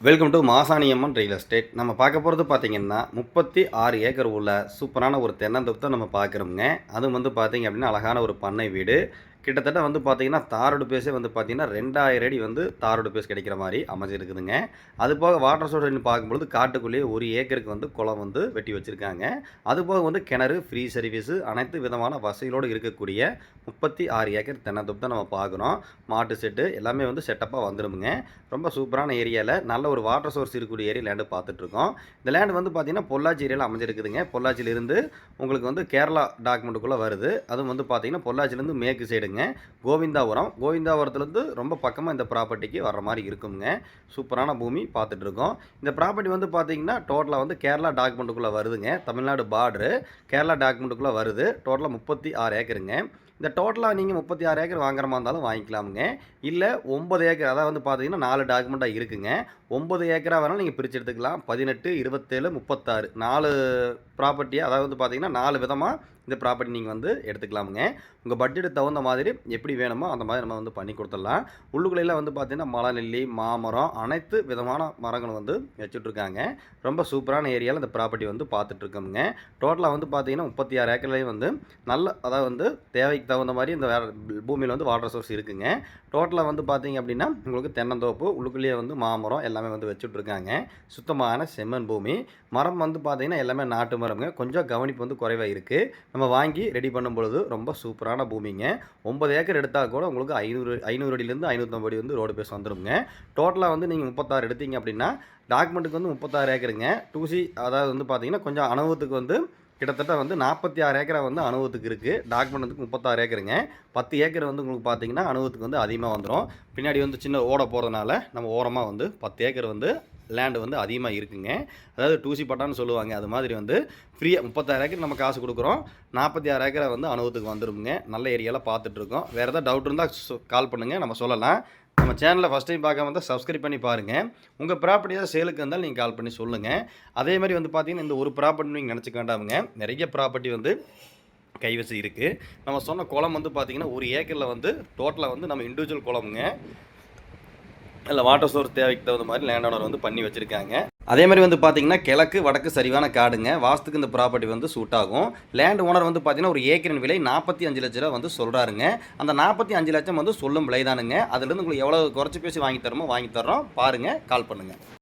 Welcome to Masaniamman real estate நம்ம பார்க்க போகிறது பார்த்தீங்கன்னா முப்பத்தி ஆறு ஏக்கர் உள்ள சூப்பரான ஒரு தென்னந்தோப்பு தான் நம்ம பார்க்குறோங்க அதுவும் வந்து பார்த்தீங்க அப்படின்னா அழகான ஒரு பண்ணை வீடு. கிட்டத்தட்ட வந்து பார்த்தீங்கன்னா தாரோடு பேஸே வந்து பார்த்தீங்கன்னா ரெண்டாயிரம் அடி வந்து தாரோடு பேஸ் கிடைக்கிற மாதிரி அமைஞ்சிருக்குதுங்க. அது போக வாட்டர் சோர்ஸ்னு பார்க்கும்பொழுது காட்டுக்குள்ளேயே ஒரு ஏக்கருக்கு வந்து குளம் வந்து வெட்டி வச்சுருக்காங்க. அது போக வந்து கிணறு ஃப்ரீ சர்வீஸு அனைத்து விதமான வசதிகளோடு இருக்கக்கூடிய முப்பத்தி ஆறு ஏக்கர் தென்னந்தோப்பு தான் நம்ம பார்க்குறோம் மாட்டு செட்டு எல்லாமே வந்து செட்டப்பாக வந்துடுமுங்க ரொம்ப சூப்பரான ஏரியாவில் நல்ல ஒரு வாட்டர் சோர்ஸ் இருக்கக்கூடிய ஏரியா லேண்டு பார்த்துட்ருக்கோம். இந்த லேண்டு வந்து பார்த்தீங்கன்னா பொள்ளாச்சி ஏரியாவில் அமைஞ்சிருக்குதுங்க. பொள்ளாச்சியிலிருந்து உங்களுக்கு வந்து கேரளா டாக்குமெண்ட்டுக்குள்ளே வருது. அதுவும் வந்து பார்த்தீங்கன்னா பொள்ளாச்சிலேருந்து மேற்கு சைடுங்க கோவிந்தாபுரம். கோவிந்தாபுரத்துலேருந்து ரொம்ப பக்கமாக இந்த ப்ராப்பர்ட்டிக்கு வர்ற மாதிரி இருக்குங்க. சூப்பரான பூமி பார்த்துட்ருக்கோம். இந்த ப்ராப்பர்ட்டி வந்து பார்த்தீங்கன்னா டோட்டலாக வந்து கேரளா டாக்குமெண்ட்டுக்குள்ளே வருதுங்க. தமிழ்நாடு பார்டரு கேரளா டாக்குமெண்ட்டுக்குள்ளே வருது. டோட்டலாக முப்பத்தி ஆறு ஏக்கருங்க. இந்த டோட்டலாக நீங்கள் முப்பத்தி ஆறு ஏக்கர் வாங்குற மாதிரி இருந்தாலும் வாங்கிக்கலாமுங்க. இல்லை ஒம்பது ஏக்கர் அதாவது வந்து பார்த்தீங்கன்னா நாலு டாக்குமெண்ட்டாக இருக்குங்க. ஒம்பது ஏக்கராக வேணாலும் நீங்கள் பிரித்து எடுத்துக்கலாம். பதினெட்டு இருபத்தேழு முப்பத்தாறு. நாலு ப்ராப்பர்ட்டியாக அதாவது வந்து பார்த்தீங்கன்னா நாலு விதமாக இந்த ப்ராப்பர்ட்டி நீங்கள் வந்து எடுத்துக்கலாமுங்க. உங்கள் பட்ஜெட்டுக்கு தகுந்த மாதிரி எப்படி வேணுமோ அந்த மாதிரி நம்ம வந்து பண்ணி கொடுத்துடலாம். உள்ளுக்குள்ளெல்லாம் வந்து பார்த்தீங்கன்னா மலை நெல்லி மாமரம் அனைத்து விதமான மரங்களும் வந்து வச்சுட்ருக்காங்க. ரொம்ப சூப்பரான ஏரியாவில் இந்த ப்ராப்பர்ட்டி வந்து பார்த்துட்ருக்கோமுங்க டோட்டலாக வந்து பார்த்தீங்கன்னா முப்பத்தி ஆறு ஏக்கர்லேயும் வந்து நல்ல அதாவது வந்து தேவைக்கு தகுந்த மாதிரி இந்த வேற பூமியில் வந்து வாட்டர் சோர்ஸ் இருக்குங்க. டோட்டலாக வந்து பார்த்தீங்க அப்படின்னா உங்களுக்கு தென்னந்தோப்பு உள்ளுக்குள்ளேயே வந்து மாமரம் எல்லாமே வந்து வச்சுட்ருக்காங்க. சுத்தமான செம்மண் பூமி. மரம் வந்து பார்த்தீங்கன்னா எல்லாமே நாட்டு மரம்ங்க. கொஞ்சம் கவனிப்பு வந்து குறைவாக இருக்குது நம்ம வாங்கி ரெடி பண்ணும் பொழுது ரொம்ப சூப்பரான பூமிங்க. ஒம்பது ஏக்கர் எடுத்தால் கூட உங்களுக்கு ஐநூறு ஐநூறு அடியிலேருந்து ஐநூற்றம்பது அடி வந்து ரோடு பேஸ் வந்துடுங்க டோட்டலாக வந்து நீங்கள் முப்பத்தாறு எடுத்தீங்க அப்படின்னா டாக்குமெண்ட்டுக்கு வந்து முப்பத்தாறு ஏக்கருங்க. டூசி அதாவது வந்து பார்த்தீங்கன்னா கொஞ்சம் அனுபவத்துக்கு வந்து கிட்டத்தட்ட வந்து நாற்பத்தி ஆறு ஏக்கரை வந்து அனுபவத்துக்கு இருக்குது டாக்குமெண்ட் வந்து முப்பத்தாறு ஏக்கருங்க. பத்து ஏக்கர் வந்து உங்களுக்கு பார்த்தீங்கன்னா அனுபவத்துக்கு வந்து அதிகமாக வந்துடும் பின்னாடி வந்து சின்ன ஓட போகிறதுனால நம்ம ஓரமாக வந்து பத்து ஏக்கர் வந்து லேண்டு வந்து அதிகமாக இருக்குங்க. அதாவது டூசி பட்டான்னு சொல்லுவாங்க. அது மாதிரி வந்து ஃப்ரீயாக முப்பத்தாறு ஏக்கர் நம்ம காசு கொடுக்குறோம். நாற்பத்தி ஆறு ஏக்கரை வந்து அனுபவத்துக்கு வந்துடுங்க நல்ல ஏரியாவில் பார்த்துட்ருக்கோம். வேறு ஏதாவது டவுட் இருந்தால் கால் பண்ணுங்கள் நம்ம சொல்லலாம். நம்ம சேனலில் ஃபஸ்ட் டைம் பார்க்க வந்தால் சப்ஸ்கிரைப் பண்ணி பாருங்கள் உங்கள் ப்ராப்பர்ட்டி ஏதாவது சேலுக்கு இருந்தாலும் நீங்கள் கால் பண்ணி சொல்லுங்கள் அதே மாதிரி வந்து பார்த்தீங்கன்னா இந்த ஒரு ப்ராப்பர்ட்டி நீங்கள் நினச்சிக்க வேண்டாமுங்க. நிறைய ப்ராப்பர்ட்டி வந்து கைவசம் இருக்குது நம்ம சொன்ன குளம் வந்து பார்த்திங்கன்னா ஒரு ஏக்கரில் வந்து டோட்டலாக வந்து நம்ம இண்டிவிஜுவல் குளமுங்க. இல்லை வாட்டர் சோர்ஸ் தேவைக்கு தகுந்த மாதிரி லேண்ட் ஓனர் வந்து பண்ணி வச்சுருக்காங்க. அதே மாதிரி வந்து பார்த்தீங்கன்னா கிழக்கு வடக்கு சரிவான காடுங்க. வாஸ்துக்கு இந்த ப்ராப்பர்ட்டி வந்து சூட் ஆகும். லேண்ட் ஓனர் வந்து பார்த்தீங்கன்னா ஒரு ஏக்கரின் விலை நாற்பத்தி அஞ்சு லட்ச ரூபா வந்து சொல்கிறாருங்க அந்த நாற்பத்தி அஞ்சு லட்சம் வந்து சொல்லும் விலை தானுங்க அதுலேருந்து உங்களுக்கு எவ்வளோ குறைச்சி பேசி வாங்கி தரமோ வாங்கி தர்றோம். பாருங்கள் கால் பண்ணுங்கள்